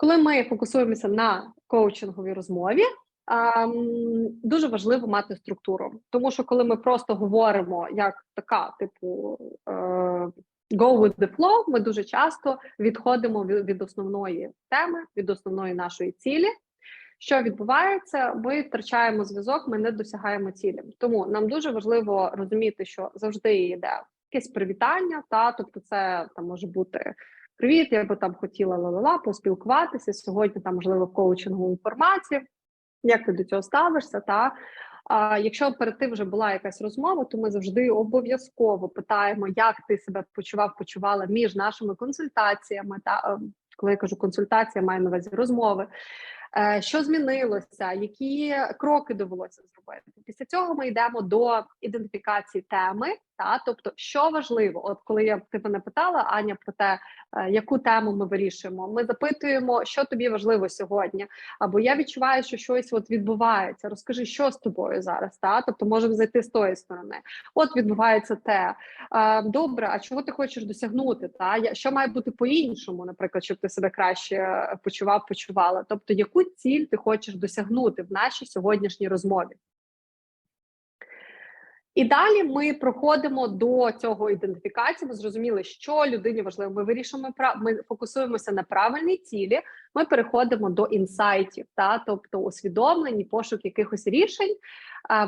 Коли ми фокусуємося на коучинговій розмові, ем, дуже важливо мати структуру, тому що коли ми просто говоримо як така, типу е, go with the flow, ми дуже часто відходимо від, від основної теми, від основної нашої цілі. Що відбувається? Ми втрачаємо зв'язок, ми не досягаємо цілі. Тому нам дуже важливо розуміти, що завжди йде якесь привітання, та тобто, це там може бути привіт, я би там хотіла ла-ла-ла, поспілкуватися сьогодні. Там можливо в коучинговому форматі. Як ти до цього ставишся? Та а якщо перед тим вже була якась розмова, то ми завжди обов'язково питаємо, як ти себе почував, почувала між нашими консультаціями. Та ем, коли я кажу консультація, маю на увазі розмови. Е, що змінилося, які кроки довелося зробити? Після цього ми йдемо до ідентифікації теми. Та тобто, що важливо, от коли я ти мене питала, Аня, про те, е, яку тему ми вирішуємо, ми запитуємо, що тобі важливо сьогодні. Або я відчуваю, що щось от відбувається. Розкажи, що з тобою зараз. Та тобто можемо зайти з тої сторони. От відбувається те. Е, добре, а чого ти хочеш досягнути? Та що має бути по-іншому, наприклад, щоб ти себе краще почував, почувала? Тобто, яку ціль ти хочеш досягнути в нашій сьогоднішній розмові? І далі ми проходимо до цього ідентифікації. Ми зрозуміли, що людині важливо. Ми вирішуємо ми фокусуємося на правильній цілі. Ми переходимо до інсайтів, та тобто усвідомлені пошук якихось рішень,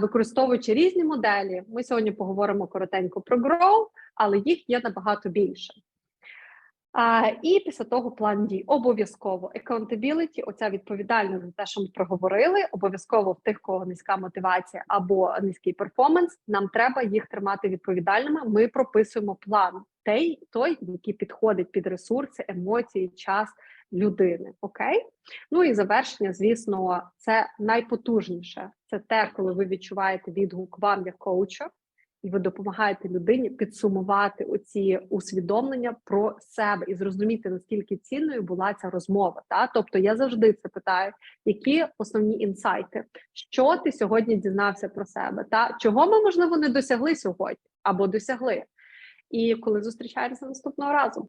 використовуючи різні моделі. Ми сьогодні поговоримо коротенько про Grow, але їх є набагато більше. А, І після того план дій обов'язково accountability, оця відповідальність за те, що ми проговорили. Обов'язково в тих, кого низька мотивація або низький перформанс. Нам треба їх тримати відповідальними. Ми прописуємо план той, той, який підходить під ресурси, емоції, час людини. Окей, ну і завершення, звісно, це найпотужніше. Це те, коли ви відчуваєте відгук вам як коучу і ви допомагаєте людині підсумувати оці усвідомлення про себе і зрозуміти наскільки цінною була ця розмова. Та тобто я завжди це питаю, які основні інсайти, що ти сьогодні дізнався про себе, та чого ми можливо не досягли сьогодні або досягли. І коли зустрічаємося наступного разу.